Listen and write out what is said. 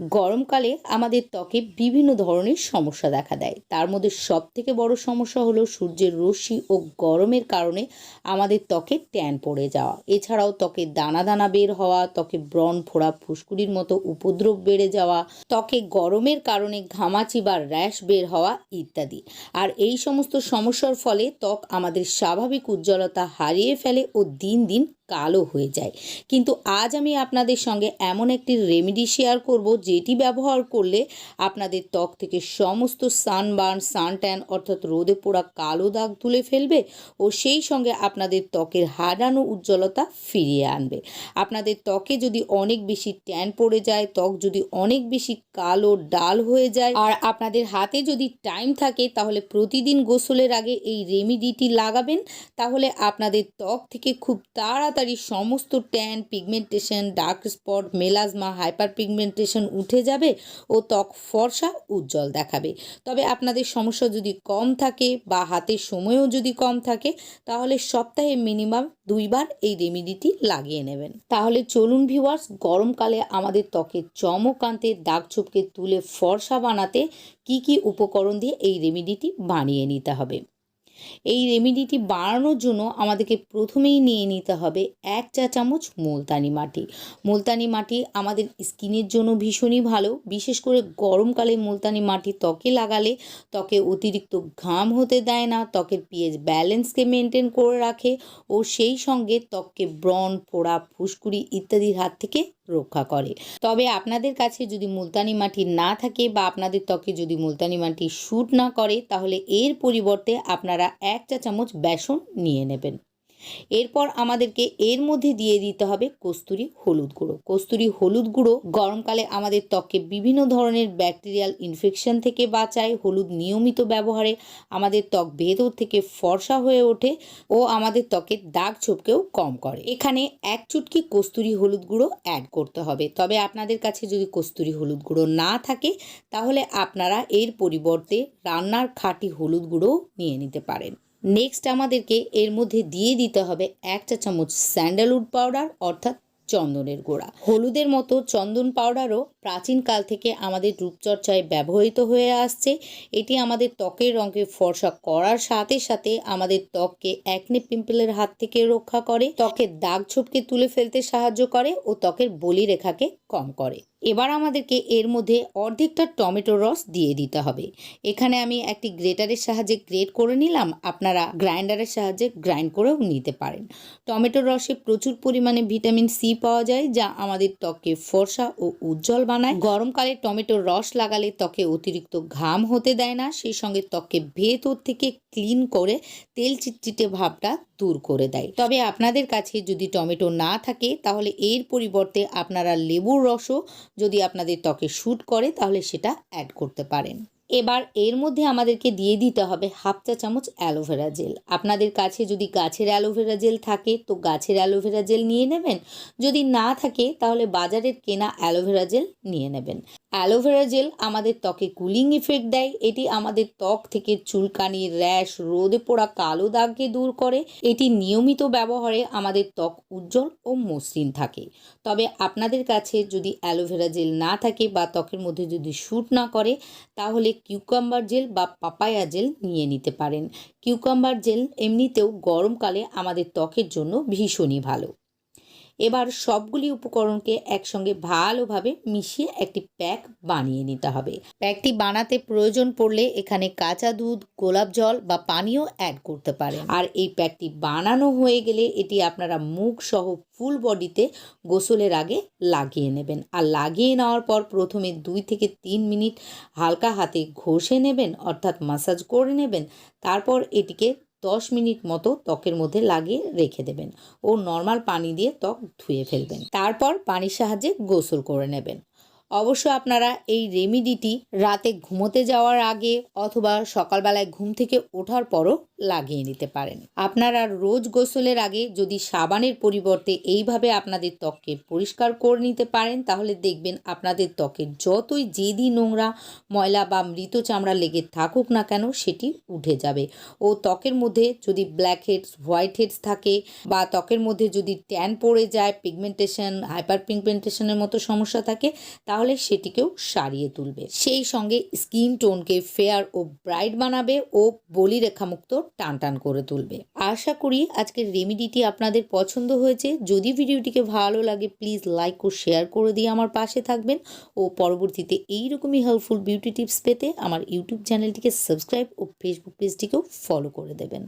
গরমকালে আমাদের ত্বকে বিভিন্ন ধরনের সমস্যা দেখা দেয়। তার মধ্যে সব থেকে বড় সমস্যা হলো সূর্যের রশ্মি ও গরমের কারণে আমাদের ত্বকে ট্যান পড়ে যাওয়া। এছাড়াও ত্বকে দানা দানা বের হওয়া, ত্বকে ব্রণ ফোড়া, ফুসকুড়ির মতো উপদ্রব বেড়ে যাওয়া, ত্বকে গরমের কারণে ঘামাচি বা র্যাশ বের হওয়া ইত্যাদি। আর এই সমস্ত সমস্যার ফলে ত্বক আমাদের স্বাভাবিক উজ্জ্বলতা হারিয়ে ফেলে ও দিন দিন কালো হয়ে যায়। কিন্তু আজ আমি আপনাদের সঙ্গে এমন একটি রেমেডি শেয়ার করব, যেটি ব্যবহার করলে আপনাদের ত্বক থেকে সমস্ত সানবার্ন সানট্যান অর্থাৎ রোদে পোড়া কালো দাগ তুলে ফেলবে ও সেই সঙ্গে আপনাদের ত্বকের হারানো উজ্জ্বলতা ফিরিয়ে আনবে। আপনাদের ত্বকে যদি অনেক বেশি ট্যান পড়ে যায়, ত্বক যদি অনেক বেশি কালো, ডাল হয়ে যায়, আর আপনাদের হাতে যদি টাইম থাকে, তাহলে প্রতিদিন গোসলের আগে এই রেমিডিটি লাগাবেন। তাহলে আপনাদের ত্বক থেকে খুব তাড়াতাড়ি সমস্ত tan pigmentation dark spot melasma hyper pigmentation উঠে যাবে ও ত্বক ফর্সা উজ্জ্বল দেখাবে। তবে আপনাদের সমস্যা যদি কম থাকে বা হাতের সময়ও যদি কম থাকে, তাহলে সপ্তাহে মিনিমাম দুইবার এই রেমিডিটি লাগিয়ে নেবেন। তাহলে চলুন ভিউয়ার্স গরমকালে আমাদের ত্বকের চমক আনতে, দাগ ছোপকে তুলে ফর্সা বানাতে কি কি উপকরণ দিয়ে এই রেমিডিটি বানিয়ে নিতে হবে? এই রেমেডিটি বাড়ানোর জন্য আমাদেরকে প্রথমেই নিয়ে নিতে হবে এক চা চামচ মুলতানি মাটি। মুলতানি মাটি আমাদের স্কিনের জন্য ভীষণই ভালো। বিশেষ করে গরমকালে মুলতানি মাটি ত্বকে লাগালে ত্বকে অতিরিক্ত ঘাম হতে দেয় না, ত্বকের পিএইচ ব্যালেন্সকে মেনটেন করে রাখে ও সেই সঙ্গে ত্বককে ব্রণ, পোড়া, ফুসকুড়ি ইত্যাদির হাত থেকে রক্ষা করে। তবে আপনাদের কাছে যদি মুলতানি মাটি না থাকে বা আপনাদের ত্বকে যদি মুলতানি মাটি শ্যুট না করে, তাহলে এর পরিবর্তে আপনারা এক চা চামচ বেসন নিয়ে নেবেন। এরপর আমাদেরকে এর মধ্যে দিয়ে দিতে হবে কস্তুরি হলুদ গুঁড়ো। কস্তুরি হলুদ গুঁড়ো গরমকালে আমাদের ত্বককে বিভিন্ন ধরনের ব্যাকটেরিয়াল ইনফেকশন থেকে বাঁচায়, হলুদ নিয়মিত ব্যবহারে আমাদের ত্বক ভেতর থেকে ফর্সা হয়ে ওঠে ও আমাদের ত্বকের দাগ ছোপকেও কম করে। এখানে এক চুটকি কস্তুরি হলুদ গুঁড়ো অ্যাড করতে হবে। তবে আপনাদের কাছে যদি কস্তুরি হলুদ গুঁড়ো না থাকে, তাহলে আপনারা এর পরিবর্তে রান্নার খাঁটি হলুদ গুঁড়ো নিয়ে নিতে পারেন। নেক্সট আমাদেরকে এর মধ্যে দিয়ে দিতে হবে এক চা চামচ স্যান্ডালউড পাউডার অর্থাৎ চন্দনের গোড়া। হলুদের মতো চন্দন পাউডারও প্রাচীনকাল থেকে আমাদের রূপচর্চায় ব্যবহৃত হয়ে আসছে। এটি আমাদের ত্বকের রঙকে ফর্সা করার সাথে সাথে আমাদের ত্বককে একনে পিম্পলের হাত থেকে রক্ষা করে, ত্বকের দাগ ছোপকে তুলে ফেলতে সাহায্য করে ও ত্বকের বলি রেখাকে কম করে। এবার আমাদেরকে এর মধ্যে অর্ধেকটা টমেটোর রস দিয়ে দিতে হবে। এখানে আমি একটি গ্রেটারের সাহায্যে গ্রেট করে নিলাম, আপনারা গ্রাইন্ডারের সাহায্যে গ্রাইন্ড করেও নিতে পারেন। টমেটোর রসে প্রচুর পরিমাণে ভিটামিন সি পাওয়া যায়, যা আমাদের ত্বককে ফর্সা ও উজ্জ্বল বানায়। গরমকালে টমেটোর রস লাগালে ত্বকে অতিরিক্ত ঘাম হতে দেয় না, সেই সঙ্গে ত্বককে ভেতর থেকে ক্লিন করে তেল চিটচিটে ভাবটা দূর করে দেয়। তবে আপনাদের কাছে যদি টমেটো না থাকে, তাহলে এর পরিবর্তে আপনারা লেবুর রসও যদি আপনাদের ত্বকে শ্যুট করে, তাহলে সেটা অ্যাড করতে পারেন। এবার এর মধ্যে আমাদেরকে দিয়ে দিতে হবে হাফ চা চামচ অ্যালোভেরা জেল। আপনাদের কাছে যদি গাছের অ্যালোভেরা জেল থাকে, তো গাছের অ্যালোভেরা জেল নিয়ে নেবেন। যদি না থাকে, তাহলে বাজারের কেনা অ্যালোভেরা জেল নিয়ে নেবেন। অ্যালোভেরা জেল আমাদের ত্বকে কুলিং ইফেক্ট দেয়। এটি আমাদের ত্বক থেকে চুলকানি র্যাশ, রোদে পোড়া কালো দাগকে দূর করে। এটি নিয়মিত ব্যবহারে আমাদের ত্বক উজ্জ্বল ও মসৃণ থাকে। তবে আপনাদের কাছে যদি অ্যালোভেরা জেল না থাকে বা ত্বকের মধ্যে যদি শ্যুট না করে, তাহলে কিউকাম্বার জেল বা পাপায়া জেল নিয়ে নিতে পারেন। কিউকাম্বার জেল এমনিতেও গরমকালে আমাদের ত্বকের জন্য ভীষণই ভালো। এবার সবগুলি উপকরণকে একসঙ্গে ভালোভাবে মিশিয়ে একটি প্যাক বানিয়ে নিতে হবে। প্যাকটি বানাতে প্রয়োজন পড়লে এখানে কাঁচা দুধ, গোলাপ জল বা পানীয় অ্যাড করতে পারেন। আর এই প্যাকটি বানানো হয়ে গেলে এটি আপনারা মুখ সহ ফুল বডিতে গোসলের আগে লাগিয়ে নেবেন। আর লাগিয়ে নেওয়ার পর প্রথমে দুই থেকে তিন মিনিট হালকা হাতে ঘষে নেবেন, অর্থাৎ মাসাজ করে নেবেন। তারপর এটিকে দশ মিনিট মতো ত্বকের মধ্যে লাগিয়ে রেখে দেবেন ও নর্মাল পানি দিয়ে ত্বক ধুয়ে ফেলবেন। তারপর পানির সাহায্যে গোসল করে নেবেন। অবশ্য আপনারা এই রেমিডিটি রাতে ঘুমোতে যাওয়ার আগে অথবা সকালবেলায় ঘুম থেকে ওঠার পরও লাগিয়ে নিতে পারেন। আপনারা রোজ গোসলের আগে যদি সাবানের পরিবর্তে এইভাবে আপনাদের ত্বককে পরিষ্কার করে নিতে পারেন, তাহলে দেখবেন আপনাদের ত্বকের যতই জেদি নোংরা, ময়লা বা মৃত চামড়া লেগে থাকুক না কেন, সেটি উঠে যাবে। ও ত্বকের মধ্যে যদি ব্ল্যাক হেডস হোয়াইট হেডস থাকে বা ত্বকের মধ্যে যদি ট্যান পড়ে যায় পিগমেন্টেশন হাইপার পিগমেন্টেশনের মতো সমস্যা থাকে তাহলে সেটিকেও সারিয়ে তুলবে। সেই সঙ্গে স্কিন টোনকে ফেয়ার ও ব্রাইট বানাবে ও বলিরেখামুক্ত টান টান করে তুলবে। আশা করি আজকের রেমিডিটি আপনাদের পছন্দ হয়েছে। যদি ভিডিওটিকে ভালো লাগে, প্লিজ লাইক ও শেয়ার করে দিয়ে আমার পাশে থাকবেন ও পরবর্তীতে এইরকমই হেল্পফুল বিউটি টিপস পেতে আমার ইউটিউব চ্যানেলটিকে সাবস্ক্রাইব ও ফেসবুক পেজটিকেও ফলো করে দেবেন।